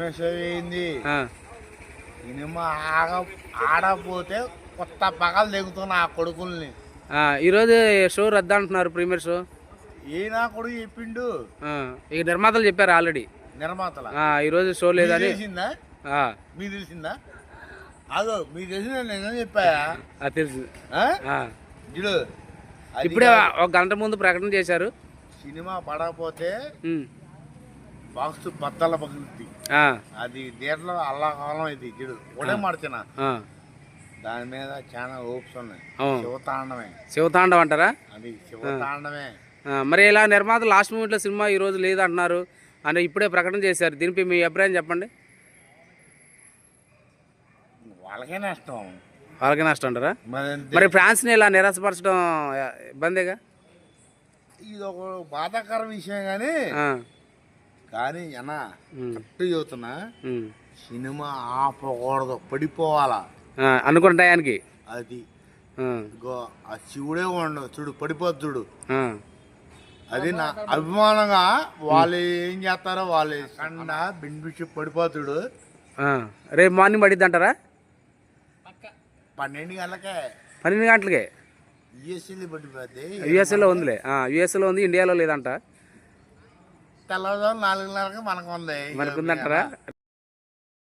అయింది సినిమా ఆగ ఆడపోతే కొత్త పగలు దిగుతున్నా ఆ కొడుకుల్ని. ఈరోజు షో రద్దు అంటున్నారు ప్రీమియర్ షో. ఏ నా కొడుకు చెప్పిండు. ఇక నిర్మాతలు చెప్పారు ఆల్రెడీ. నిర్మాతల? ఈరోజు షో లేదని. తెలిసిందా? మీకు తెలిసిందా? అదో మీకు తెలిసిన నేను చెప్పాయా తెలుసు. ఇప్పుడే. ఒక గంట ముందు ప్రకటన చేశారు. సినిమా పడకపోతే బాక్స్ బద్దల పగులుద్ది. ఆ, అది థియేటర్లో అల్లాకాలం ఇది చూడు. ఒకటే మడచిన ఆ, దాని మీద చాలా హోప్స్ ఉన్నాయి. శివతాండమే శివతాండవం. అంటారా? అది శివతాండమే మరి ఇలా నిర్మాత లాస్ట్ మూమెంట్లో సినిమా ఈరోజు లేదు అంటున్నారు అంటే ఇప్పుడే ప్రకటన చేశారు. దీనిపై మీ అభిప్రాయం చెప్పండి. వాళ్ళకే నష్టం. వాళ్ళకి నష్టం అంటారా? మరి ఫ్రాన్స్ని ఇలా నిరాశపరచడం ఇబ్బందేగా? ఇది ఒక బాధాకర విషయం కానీ కానీ అన్న ఉమ్, కరెక్ట్ చెబుతున్నా. సినిమా ఆపకూడదు పడిపోవాలా? అనుకున్న టయానికి? అది. ఆ, ఇగో ఆ శివుడే ఉండవు చూడు పడిపోద్దు చూడు. అది నా అభిమానంగా వాళ్ళు ఏం చేస్తారో వాళ్ళు కండ బిండిపిచ్చి పడిపోతుడు. రేపు మార్నింగ్ పడిద్ది అంటారా? పన్నెండు గంటలకే. పన్నెండు గంటలకే? యుఎస్ఎల్లి పడిపోతే యుఎస్ఏలో ఉందిలే. యుఎస్ఏలో ఉంది ఇండియాలో లేదంట. తెల్లవారు నాలుగున్నరకు మనకు ఉంది మనకుందంటారా?